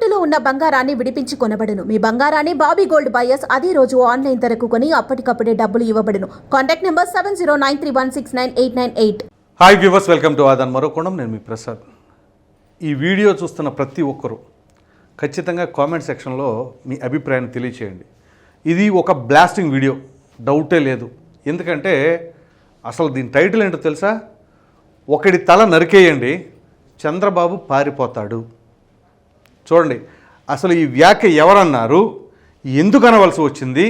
తాకట్టులో ఉన్న బంగారాన్ని విడిపించి కొనబడును. మీ బంగారాన్ని బాబీ గోల్డ్ బయర్స్ అదే రోజు ఆన్లైన్ ధరకు కొని అప్పటికప్పుడే డబ్బులు ఇవ్వబడును. Contact number seven zero nine three one six nine eight nine eight. Hi viewers welcome to Aadhan. మరోకోణం నేను మీ ప్రసాద్. ఈ వీడియో చూస్తున్న ప్రతి ఒక్కరూ ఖచ్చితంగా కామెంట్ సెక్షన్లో మీ అభిప్రాయాన్ని తెలియచేయండి. ఇది ఒక బ్లాస్టింగ్ వీడియో. డౌటే లేదు. ఎందుకంటే అసలు దీని టైటిల్ ఏంటో తెలుసా? ఒకడి తల నరికేయండి. చంద్రబాబు పారిపోతాడు. చూడండి అసలు ఈ వ్యాఖ్య ఎవరన్నారు? ఎందుకు అనవలసి వచ్చింది?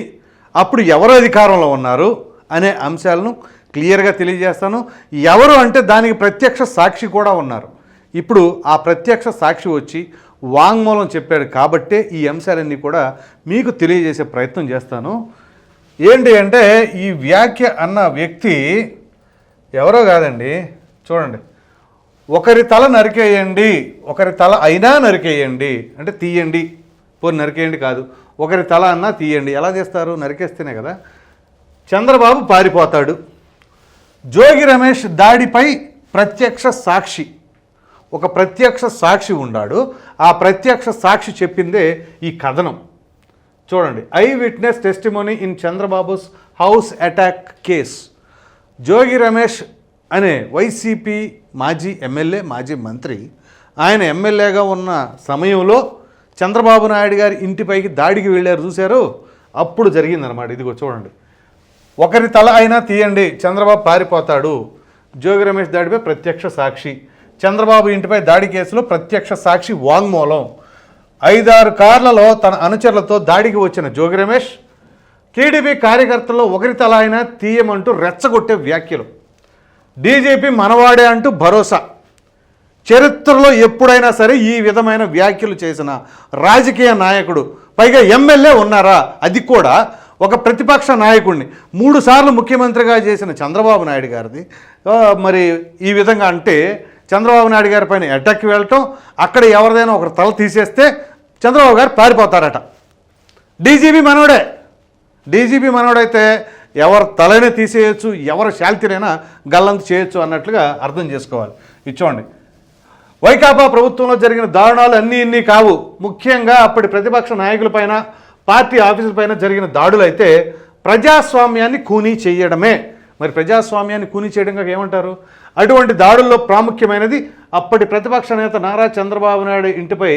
అప్పుడు ఎవరు అధికారంలో ఉన్నారు? అనే అంశాలను క్లియర్గా తెలియజేస్తాను. ఎవరు అంటే దానికి ప్రత్యక్ష సాక్షి కూడా ఉన్నారు. ఇప్పుడు ఆ ప్రత్యక్ష సాక్షి వచ్చి వాంగ్మూలం చెప్పాడు కాబట్టే ఈ అంశాలన్నీ కూడా మీకు తెలియజేసే ప్రయత్నం చేస్తాను. ఏంటి అంటే ఈ వ్యాఖ్య అన్న వ్యక్తి ఎవరో కాదండి చూడండి. ఒకరి తల నరికేయండి ఒకరి తల అయినా నరికేయండి అంటే తీయండి పోనీ నరికేయండి కాదు ఒకరి తల అన్నా తీయండి. ఎలా చేస్తారు? నరికేస్తేనే కదా. చంద్రబాబు పారిపోతాడు. జోగి రమేష్ దాడిపై ప్రత్యక్ష సాక్షి. ఒక ప్రత్యక్ష సాక్షి ఉన్నాడు ఆ ప్రత్యక్ష సాక్షి చెప్పిందే ఈ కథనం. చూడండి. Eyewitness testimony in Chandrababu's house attack case. Jogi Ramesh అనే వైసీపీ మాజీ ఎమ్మెల్యే మాజీ మంత్రి. ఆయన ఎమ్మెల్యేగా ఉన్న సమయంలో చంద్రబాబు నాయుడు గారి ఇంటిపైకి దాడికి వెళ్ళారు చూశారు? అప్పుడు జరిగిందనమాట ఇదిగో చూడండి. ఒకరి తల అయినా తీయండి చంద్రబాబు పారిపోతాడు. జోగి రమేష్ దాడిపై ప్రత్యక్ష సాక్షి. చంద్రబాబు ఇంటిపై దాడి కేసులో ప్రత్యక్ష సాక్షి వాంగ్మూలం. ఐదారు కార్లలో తన అనుచరులతో దాడికి వచ్చిన జోగి రమేష్ టీడీపీ కార్యకర్తల్లో ఒకరి తల అయినా తీయమంటూ రెచ్చగొట్టే వ్యాఖ్యలు. డీజీపీ మనవాడే అంటూ భరోసా. చరిత్రలో ఎప్పుడైనా సరే ఈ విధమైన వ్యాఖ్యలు చేసిన రాజకీయ నాయకుడు పైగా ఎమ్మెల్యే ఉన్నారా? అది కూడా ఒక ప్రతిపక్ష నాయకుడిని. మూడుసార్లు ముఖ్యమంత్రిగా చేసిన చంద్రబాబు నాయుడు గారిది. మరి ఈ విధంగా అంటే చంద్రబాబు నాయుడు గారి పైన అటాక్కి వెళ్ళటం అక్కడ ఎవరిదైనా ఒకరు తల తీసేస్తే చంద్రబాబు గారు పారిపోతారట. డీజీపీ మనోడే డీజీపీ మనోడైతే ఎవరు తలైనా తీసేయచ్చు ఎవరు శాల్తీనైనా గల్లంత చేయొచ్చు అన్నట్లుగా అర్థం చేసుకోవాలి. ఇచ్చోండి వైకాపా ప్రభుత్వంలో జరిగిన దారుణాలు అన్నీ ఇన్ని కావు. ముఖ్యంగా అప్పటి ప్రతిపక్ష నాయకులపైన పార్టీ ఆఫీసులపైన జరిగిన దాడులు అయితే ప్రజాస్వామ్యాన్ని కూనీ చేయడమే. మరి ప్రజాస్వామ్యాన్ని కూనీ చేయడంగా ఏమంటారు? అటువంటి దాడుల్లో ప్రాముఖ్యమైనది అప్పటి ప్రతిపక్ష నేత నారా చంద్రబాబు నాయుడు ఇంటిపై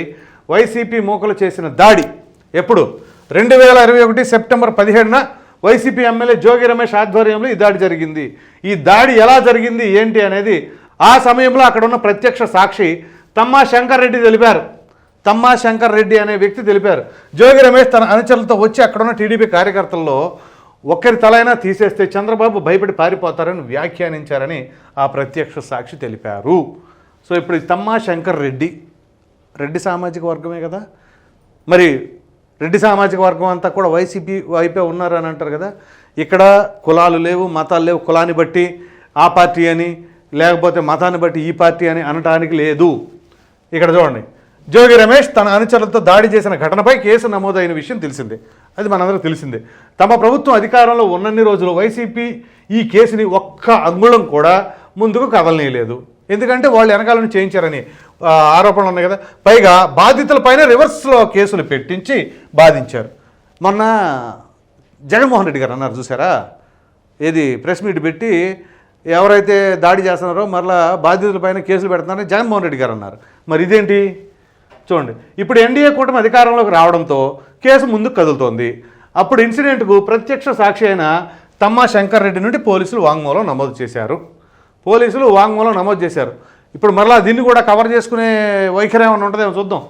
వైసీపీ మూకలు చేసిన దాడి. ఎప్పుడు? రెండు వేల ఇరవై ఒకటి సెప్టెంబర్ పదిహేడున వైసీపీ ఎమ్మెల్యే జోగి రమేష్ ఆధ్వర్యంలో ఈ దాడి జరిగింది. ఈ దాడి ఎలా జరిగింది ఏంటి అనేది ఆ సమయంలో అక్కడ ఉన్న ప్రత్యక్ష సాక్షి తమ్మా శంకర్ రెడ్డి తెలిపారు. తమ్మా శంకర్ రెడ్డి అనే వ్యక్తి తెలిపారు. జోగి రమేష్ తన అనుచరులతో వచ్చి అక్కడున్న టీడీపీ కార్యకర్తల్లో ఒక్కరి తలైనా తీసేస్తే చంద్రబాబు భయపడి పారిపోతారని వ్యాఖ్యానించారని ఆ ప్రత్యక్ష సాక్షి తెలిపారు. సో ఇప్పుడు తమ్మా శంకర్ రెడ్డి రెడ్డి సామాజిక వర్గమే కదా? మరి రెడ్డి సామాజిక వర్గం అంతా కూడా వైసీపీ వైపే ఉన్నారు అని అంటారు కదా. ఇక్కడ కులాలు లేవు మతాలు లేవు కులాన్ని బట్టి ఆ పార్టీ అని లేకపోతే మతాన్ని బట్టి ఈ పార్టీ అని అనటానికి లేదు. ఇక్కడ చూడండి. జోగి రమేష్ తన అనుచరులతో దాడి చేసిన ఘటనపై కేసు నమోదైన విషయం తెలిసిందే. అది మనందరికీ తెలిసిందే. తమ ప్రభుత్వం అధికారంలో ఉన్నన్ని రోజులు వైసీపీ ఈ కేసుని ఒక్క అంగుళం కూడా ముందుకు కదలనీయలేదు. ఎందుకంటే వాళ్ళు వెనకాలను చేయించారని ఆరోపణలు ఉన్నాయి కదా. పైగా బాధితులపైన రివర్స్లో కేసులు పెట్టించి బాధించారు. మొన్న జగన్మోహన్ రెడ్డి గారు అన్నారు చూసారా ఏది ప్రెస్ మీట్ పెట్టి ఎవరైతే దాడి చేస్తున్నారో మరలా బాధితులపైన కేసులు పెడుతున్నారని జగన్మోహన్ రెడ్డి గారు అన్నారు. మరి ఇదేంటి? చూడండి. ఇప్పుడు ఎన్డీఏ కూటమి అధికారంలోకి రావడంతో కేసు ముందుకు కదులుతోంది. అప్పుడు ఇన్సిడెంట్కు ప్రత్యక్ష సాక్షి అయిన తమ్మా శంకర్ రెడ్డి నుండి పోలీసులు వాంగ్మూలం నమోదు చేశారు. పోలీసులు వాంగ్మూలం నమోదు చేశారు. ఇప్పుడు మరలా దీన్ని కూడా కవర్ చేసుకునే వైఖరి ఏమైనా ఉంటుందేమో చూద్దాం.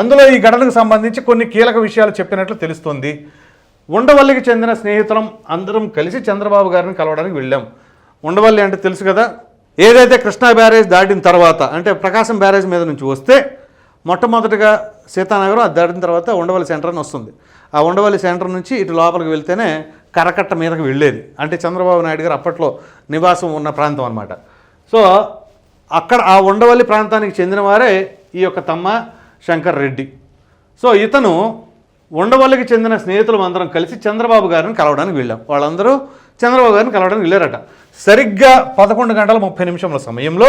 అందులో ఈ ఘటనకు సంబంధించి కొన్ని కీలక విషయాలు చెప్పినట్లు తెలుస్తోంది. ఉండవల్లికి చెందిన స్నేహితులం అందరం కలిసి చంద్రబాబు గారిని కలవడానికి వెళ్ళాం. ఉండవల్లి అంటే తెలుసు కదా ఏదైతే కృష్ణా బ్యారేజ్ దాటిన తర్వాత అంటే ప్రకాశం బ్యారేజ్ మీద నుంచి వస్తే మొట్టమొదటిగా సీతానగరం అది దాటిన తర్వాత ఉండవల్లి సెంటర్ అని వస్తుంది. ఆ ఉండవల్లి సెంటర్ నుంచి ఇటు లోపలికి వెళ్తేనే కరకట్ట మీదకు వెళ్ళేది. అంటే చంద్రబాబు నాయుడు గారు అప్పట్లో నివాసం ఉన్న ప్రాంతం అనమాట సో అక్కడ ఆ ఉండవల్లి ప్రాంతానికి చెందిన వారే ఈ యొక్క తమ్మ శంకర్ రెడ్డి. సో ఇతను ఉండవల్లికి చెందిన స్నేహితులు అందరం కలిసి చంద్రబాబు గారిని కలవడానికి వెళ్ళాం. వాళ్ళందరూ చంద్రబాబు గారిని కలవడానికి వెళ్ళారట. సరిగ్గా పదకొండు గంటల ముప్పై నిమిషముల సమయంలో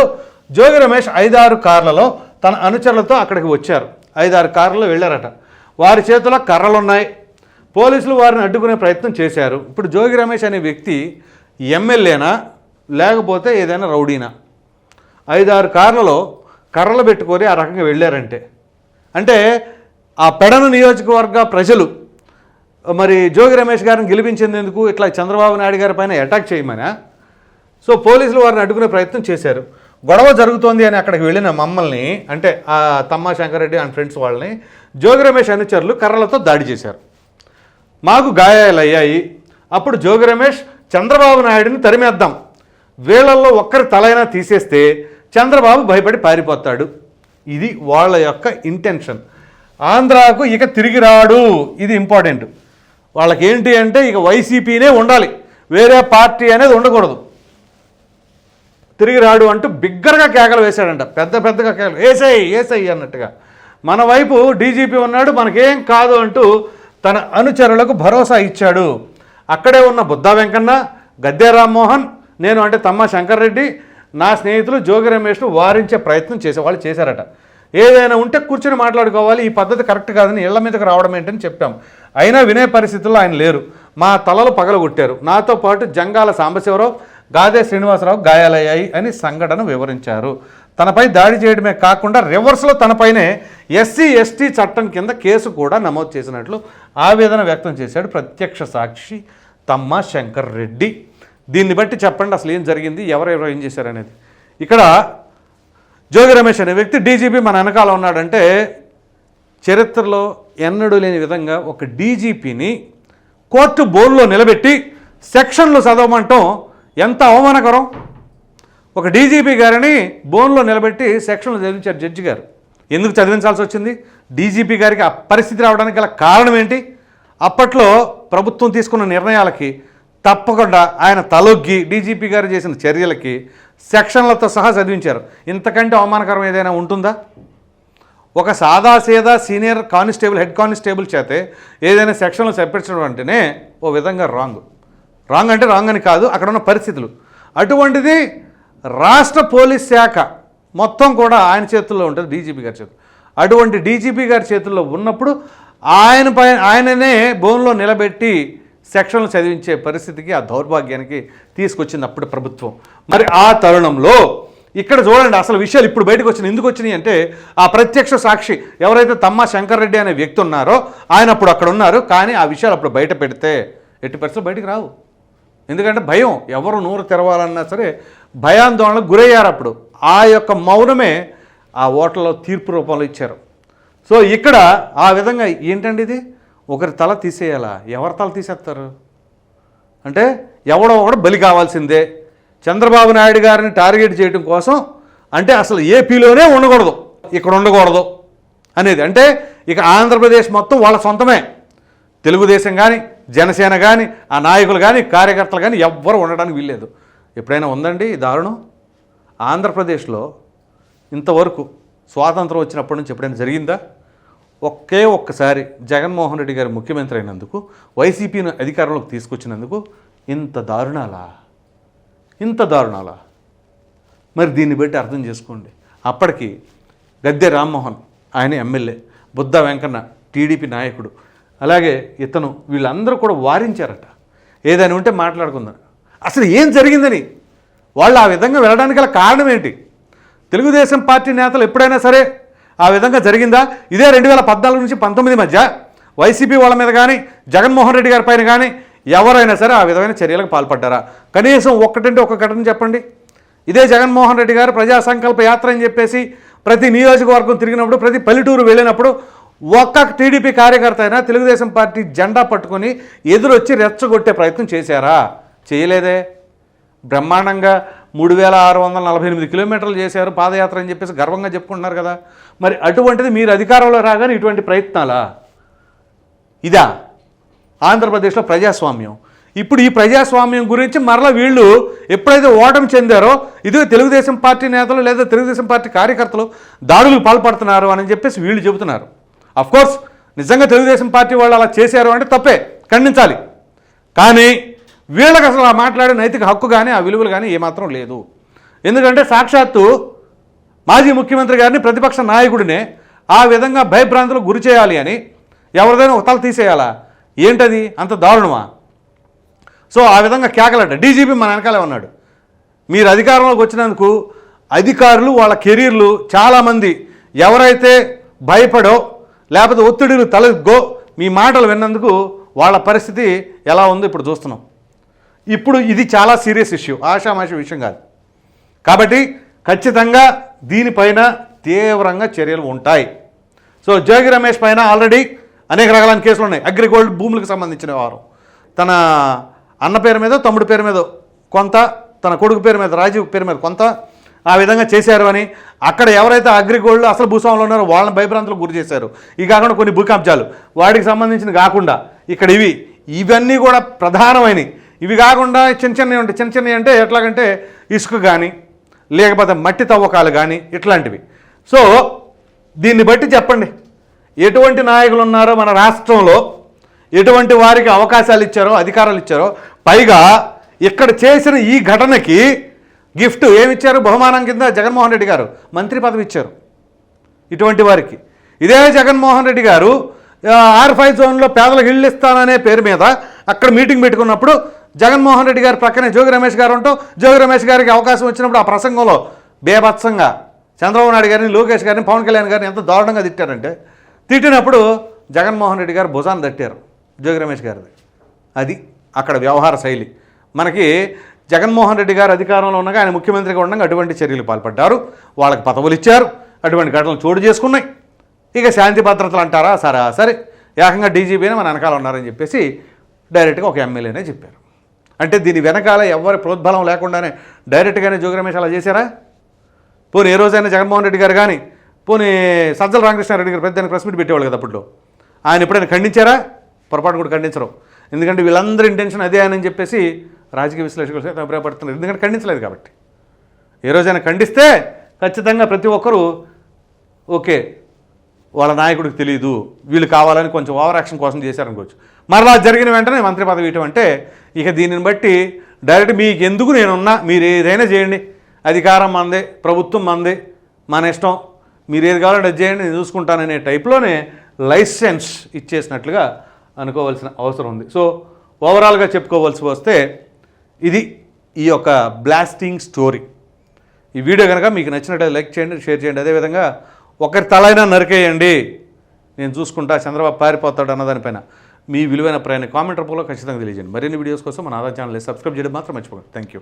జోగి రమేష్ ఐదారు కార్లలో తన అనుచరులతో అక్కడికి వచ్చారు. ఐదారు కార్లలో వెళ్ళారట. వారి చేతిలో కర్రలు ఉన్నాయి పోలీసులు వారిని అడ్డుకునే ప్రయత్నం చేశారు. ఇప్పుడు జోగి రమేష్ అనే వ్యక్తి ఎమ్మెల్యేనా? లేకపోతే ఏదైనా రౌడీనా? ఐదారు కార్లలో కర్రలు పెట్టుకొని ఆ రకంగా వెళ్ళారంటే. అంటే ఆ పెడన నియోజకవర్గ ప్రజలు మరి జోగి రమేష్ గారిని గెలిపించేందుకు ఇట్లా చంద్రబాబు నాయుడు గారి పైన అటాక్ చేయమనా? సో పోలీసులు వారిని అడ్డుకునే ప్రయత్నం చేశారు. గొడవ జరుగుతోంది అని అక్కడికి వెళ్ళిన మమ్మల్ని అంటే ఆ తమ్మా శంకరెడ్డి అండ్ ఫ్రెండ్స్ వాళ్ళని జోగి రమేష్ అనుచరులు కర్రలతో దాడి చేశారు. మాకు గాయాలు అయ్యాయి అప్పుడు జోగి రమేష్ చంద్రబాబు నాయుడిని తరిమేద్దాం. వీళ్ళల్లో ఒక్కరి తలైనా తీసేస్తే చంద్రబాబు భయపడి పారిపోతాడు. ఇది వాళ్ళ యొక్క ఇంటెన్షన్. ఆంధ్రాకు ఇక తిరిగి రాడు. ఇది ఇంపార్టెంట్. వాళ్ళకి ఏంటి అంటే ఇక వైసీపీనే ఉండాలి. వేరే పార్టీ అనేది ఉండకూడదు. తిరిగి రాడు అంటూ బిగ్గరగా కేకలు వేశాడంట. పెద్ద పెద్దగా కేకలు ఏసై ఏసై అన్నట్టుగా. మన వైపు డీజీపీ ఉన్నాడు మనకేం కాదు అంటూ తన అనుచరులకు భరోసా ఇచ్చాడు. అక్కడే ఉన్న బుద్ధా వెంకన్న గద్దె రామ్మోహన్ నేను అంటే తమ్మ శంకర్ రెడ్డి నా స్నేహితులు జోగి రమేష్ను వారించే ప్రయత్నం చేసే వాళ్ళు చేశారట. ఏదైనా ఉంటే కూర్చొని మాట్లాడుకోవాలి ఈ పద్ధతి కరెక్ట్ కాదని ఇళ్ళ మీదకి రావడం ఏంటని చెప్పాం. అయినా వినే పరిస్థితుల్లో ఆయన లేరు. మా తలలు పగలగొట్టారు. నాతో పాటు జంగాల సాంబశివరావు గాదే శ్రీనివాసరావు గాయాలయ్యాయి అని సంఘటన వివరించారు. తనపై దాడి చేయడమే కాకుండా రివర్స్లో తనపైనే ఎస్సీ ఎస్టీ చట్టం కింద కేసు కూడా నమోదు చేసినట్లు ఆవేదన వ్యక్తం చేశాడు ప్రత్యక్ష సాక్షి తమ్మ శంకర్ రెడ్డి. దీన్ని బట్టి చెప్పండి అసలు ఏం జరిగింది ఎవరెవరు ఏం చేశారనేది ఇక్కడ జోగి రమేష్ అనే వ్యక్తి డీజీపీ మన వెనకాల ఉన్నాడంటే చరిత్రలో ఎన్నడూ లేని విధంగా ఒక డీజీపీని కోర్టు బోర్డులో నిలబెట్టి సెక్షన్లు చదవమంటాం ఎంత అవమానకరం? ఒక డీజీపీ గారిని బోన్లో నిలబెట్టి సెక్షన్లు చదివించారు జడ్జి గారు. ఎందుకు చదివించాల్సి వచ్చింది? డీజీపీ గారికి ఆ పరిస్థితి రావడానికి గల కారణం ఏంటి? అప్పట్లో ప్రభుత్వం తీసుకున్న నిర్ణయాలకి తప్పకుండా ఆయన తలొగ్గి డీజీపీ గారు చేసిన చర్యలకి సెక్షన్లతో సహా చదివించారు. ఇంతకంటే అవమానకరం ఏదైనా ఉంటుందా? ఒక సాదాసీదా సీనియర్ కానిస్టేబుల్ హెడ్ కానిస్టేబుల్ చేతే ఏదైనా సెక్షన్లు చెప్పించడం అంటేనే ఓ విధంగా రాంగ్. రాంగ్ అంటే రాంగ్ అని కాదు అక్కడ ఉన్న పరిస్థితులు. అటువంటిది రాష్ట్ర పోలీస్ శాఖ మొత్తం కూడా ఆయన చేతుల్లో ఉంటుంది డీజీపీ గారి చేతుల్లో. అటువంటి డీజీపీ గారి చేతుల్లో ఉన్నప్పుడు ఆయన పై ఆయననే భూమిలో నిలబెట్టి సెక్షన్లు చదివించే పరిస్థితికి ఆ దౌర్భాగ్యానికి తీసుకొచ్చింది అప్పుడు ప్రభుత్వం. మరి ఆ తరుణంలో ఇక్కడ చూడండి అసలు విషయాలు ఇప్పుడు బయటకు వచ్చినాయి ఎందుకు వచ్చినాయి అంటే ఆ ప్రత్యక్ష సాక్షి ఎవరైతే తమ్మ శంకర్ రెడ్డి అనే వ్యక్తి ఉన్నారో ఆయన అప్పుడు అక్కడ ఉన్నారు కానీ ఆ విషయాలు అప్పుడు బయట పెడితే ఎట్టి పరిస్థితులు బయటకు రావు. ఎందుకంటే భయం ఎవరు నూరు తెరవాలన్నా సరే భయాందోళనకు గురయ్యారు అప్పుడు. ఆ యొక్క మౌనమే ఆ ఓట్లలో తీర్పు రూపంలో ఇచ్చారు. సో ఇక్కడ ఆ విధంగా ఏంటండి ఇది? ఒకరి తల తీసేయాలా? ఎవరి తల తీసేస్తారు? అంటే ఎవడో ఒకడు బలి కావాల్సిందే. చంద్రబాబు నాయుడు గారిని టార్గెట్ చేయడం కోసం అంటే అసలు ఏపీలోనే ఉండకూడదు. ఇక్కడ ఉండకూడదు అనేది. అంటే ఇక ఆంధ్రప్రదేశ్ మొత్తం వాళ్ళ సొంతమే. తెలుగుదేశం కానీ జనసేన కానీ ఆ నాయకులు కానీ కార్యకర్తలు కానీ ఎవ్వరు ఉండడానికి వీల్లేదు. ఎప్పుడైనా ఉందండి దారుణం? ఆంధ్రప్రదేశ్లో ఇంతవరకు స్వాతంత్రం వచ్చినప్పటి నుంచి ఎప్పుడైనా జరిగిందా? ఒకే ఒక్కసారి జగన్మోహన్ రెడ్డి గారు ముఖ్యమంత్రి అయినందుకు వైసీపీని అధికారంలోకి తీసుకొచ్చినందుకు ఇంత దారుణాలా? ఇంత దారుణాలా? మరి దీన్ని బట్టి అర్థం చేసుకోండి. అప్పటికి గద్దె రామ్మోహన్ ఆయన ఎమ్మెల్యే బుద్ధ వెంకన్న టీడీపీ నాయకుడు అలాగే ఇతను వీళ్ళందరూ కూడా వారించారట. ఏదైనా ఉంటే మాట్లాడుకుందాం. అసలు ఏం జరిగిందని? వాళ్ళు ఆ విధంగా వెళ్ళడానికి గల కారణం ఏంటి? తెలుగుదేశం పార్టీ నేతలు ఎప్పుడైనా సరే ఆ విధంగా జరిగిందా? ఇదే రెండు వేల పద్నాలుగు నుంచి పంతొమ్మిది మధ్య వైసీపీ వాళ్ళ మీద కానీ జగన్మోహన్ రెడ్డి గారి పైన కానీ ఎవరైనా సరే ఆ విధమైన చర్యలకు పాల్పడ్డారా? కనీసం ఒక్కటంటే ఒక ఘటన చెప్పండి. ఇదే జగన్మోహన్ రెడ్డి గారు ప్రజా సంకల్ప యాత్ర అని చెప్పేసి ప్రతి నియోజకవర్గం తిరిగినప్పుడు ప్రతి పల్లెటూరు వెళ్ళినప్పుడు ఒక్క టీడీపీ కార్యకర్త అయినా తెలుగుదేశం పార్టీ జెండా పట్టుకొని ఎదురొచ్చి రెచ్చగొట్టే ప్రయత్నం చేశారా? చేయలేదే. బ్రహ్మాండంగా మూడు వేల ఆరు వందల నలభై ఎనిమిది కిలోమీటర్లు చేశారు పాదయాత్ర అని చెప్పేసి గర్వంగా చెప్పుకుంటున్నారు కదా. మరి అటువంటిది మీరు అధికారంలో రాగానే ఇటువంటి ప్రయత్నాలా? ఇదా? ఆంధ్రప్రదేశ్లో ప్రజాస్వామ్యం. ఇప్పుడు ఈ ప్రజాస్వామ్యం గురించి మరలా వీళ్ళు ఎప్పుడైతే ఓటమి చెందారో ఇదే తెలుగుదేశం పార్టీ నేతలు లేదా తెలుగుదేశం పార్టీ కార్యకర్తలు దాడులకు పాల్పడుతున్నారు అని చెప్పేసి వీళ్ళు చెబుతున్నారు. కోర్స్ నిజంగా తెలుగుదేశం పార్టీ వాళ్ళు అలా చేశారు అంటే తప్పే ఖండించాలి. కానీ వీళ్ళకి అసలు ఆ మాట్లాడే నైతిక హక్కు కానీ ఆ విలువలు కానీ ఏమాత్రం లేదు. ఎందుకంటే సాక్షాత్తు మాజీ ముఖ్యమంత్రి గారిని ప్రతిపక్ష నాయకుడినే ఆ విధంగా భయభ్రాంతులకు గురి చేయాలి అని ఎవరిదైనా ఒక తీసేయాలా? ఏంటది? అంత దారుణమా? సో ఆ విధంగా కేకలట. డీజీపీ మన వెనకాలే ఉన్నాడు. మీరు అధికారంలోకి వచ్చినందుకు అధికారులు వాళ్ళ కెరీర్లు చాలామంది ఎవరైతే భయపడో లేకపోతే ఒత్తిడిలు గో మీ మాటలు విన్నందుకు వాళ్ళ పరిస్థితి ఎలా ఉందో ఇప్పుడు చూస్తున్నాం. ఇప్పుడు ఇది చాలా సీరియస్ ఇష్యూ ఆషామాషి విషయం కాదు. కాబట్టి ఖచ్చితంగా దీనిపైన తీవ్రంగా చర్యలు ఉంటాయి. సో జోగి రమేష్ పైన ఆల్రెడీ అనేక రకాలైన కేసులు ఉన్నాయి. అగ్రిగోల్డ్ భూములకు సంబంధించిన వారు. తన అన్న పేరు మీద తమ్ముడి పేరు మీద కొంత తన కొడుకు పేరు మీద రాజీవ్ పేరు మీద కొంత ఆ విధంగా చేశారు అని అక్కడ ఎవరైతే అగ్రిగోల్డ్లో అసలు భూస్వాములు ఉన్నారో వాళ్ళని భయభ్రాంతులకు గురి చేశారు. ఇవి కాకుండా కొన్ని భూ వాటికి సంబంధించిన కాకుండా ఇక్కడ ఇవి ఇవన్నీ కూడా ప్రధానమైనవి. ఇవి కాకుండా చిన్న చిన్నవి ఉంటాయి చిన్న చిన్నవి అంటే ఎట్లాగంటే ఇసుక కానీ లేకపోతే మట్టి తవ్వకాలు కానీ ఇట్లాంటివి. సో దీన్ని బట్టి చెప్పండి. ఎటువంటి నాయకులు ఉన్నారో మన రాష్ట్రంలో ఎటువంటి వారికి అవకాశాలు ఇచ్చారో అధికారాలు ఇచ్చారో పైగా ఇక్కడ చేసిన ఈ ఘటనకి గిఫ్ట్ ఏమిచ్చారు బహుమానం కింద జగన్మోహన్ రెడ్డి గారు? మంత్రి పదవి ఇచ్చారు. ఇటువంటి వారికి. ఇదే జగన్మోహన్ రెడ్డి గారు ఆర్ ఫైవ్ జోన్లో పేదలకు ఇళ్ళు ఇస్తాననే పేరు మీద అక్కడ మీటింగ్ పెట్టుకున్నప్పుడు జగన్మోహన్ రెడ్డి గారి ప్రక్కనే జోగి రమేష్ గారు ఉంటూ జోగి రమేష్ గారికి అవకాశం వచ్చినప్పుడు ఆ ప్రసంగంలో బేభత్సంగా చంద్రబాబు నాయుడు గారిని లోకేష్ గారిని పవన్ కళ్యాణ్ గారిని ఎంత దారుణంగా తిట్టారంటే తిట్టినప్పుడు జగన్మోహన్ రెడ్డి గారు భుజాన్ని తట్టారు జోగి రమేష్ గారిది. అది అక్కడ వ్యవహార శైలి. మనకి జగన్మోహన్ రెడ్డి గారు అధికారంలో ఉండగా ఆయన ముఖ్యమంత్రిగా ఉండగా అటువంటి చర్యలు పాల్పడ్డారు. వాళ్ళకి పదవులు ఇచ్చారు. అటువంటి ఘటనలు చోటు చేసుకున్నాయి. ఇక శాంతి భద్రతలు అంటారా? సరే సరే. ఏకంగా డీజీపీనే మన వెనకాల ఉన్నారని చెప్పేసి డైరెక్ట్గా ఒక ఎమ్మెల్యేనే చెప్పారు. అంటే దీని వెనకాల ఎవరి ప్రోద్బలం లేకుండానే డైరెక్ట్గానే జోగి అలా చేశారా? పోనీ ఏ రోజైనా జగన్మోహన్ రెడ్డి గారు కానీ పోనీ సజ్జల రామకృష్ణారెడ్డి గారు పెద్ద ప్రెస్ మీట్ పెట్టేవాళ్ళు కదా అప్పట్లో. ఆయన ఎప్పుడైనా ఖండించారా? పొరపాటు కూడా ఖండించరు. ఎందుకంటే వీళ్ళందరి ఇంటెన్షన్ అదే అని చెప్పేసి రాజకీయ విశ్లేషకులు సైతం అభిప్రాయపడుతున్నారు. ఎందుకంటే ఖండించలేదు కాబట్టి. ఏ రోజైనా ఖండిస్తే ఖచ్చితంగా ప్రతి ఒక్కరూ ఓకే వాళ్ళ నాయకుడికి తెలియదు వీళ్ళు కావాలని కొంచెం ఓవర్ యాక్షన్ కోసం చేశారనుకోవచ్చు. మరలా జరిగిన వెంటనే మంత్రి పదవి ఇవ్వటం అంటే ఇక దీనిని బట్టి డైరెక్ట్ మీకు ఎందుకు నేనున్నా మీరు ఏదైనా చేయండి. అధికారం మందే ప్రభుత్వం మందే మన ఇష్టం. మీరు ఏది కావాలంటే అది చేయండి నేను చూసుకుంటాననే టైప్లోనే లైసెన్స్ ఇచ్చేసినట్లుగా అనుకోవాల్సిన అవసరం ఉంది. సో ఓవరాల్గా చెప్పుకోవాల్సి వస్తే ఇది ఈ యొక్క బ్లాస్టింగ్ స్టోరీ ఈ వీడియో కనుక మీకు నచ్చినట్లయితే లైక్ చేయండి షేర్ చేయండి. అదేవిధంగా ఒకరి తలైనా నరికేయండి. నేను చూసుకుంటా చంద్రబాబు పారిపోతాడు అన్నదానిపైన. మీ విలువైన ప్రయాణ కామెంట్ రూపంలో ఖచ్చితంగా తెలియజేయండి. మరిన్ని వీడియోస్ కోసం మన ఆధార్ ఛానల్ని సబ్స్క్రైబ్ చేయడం మాత్రం మర్చిపోకండి. Thank you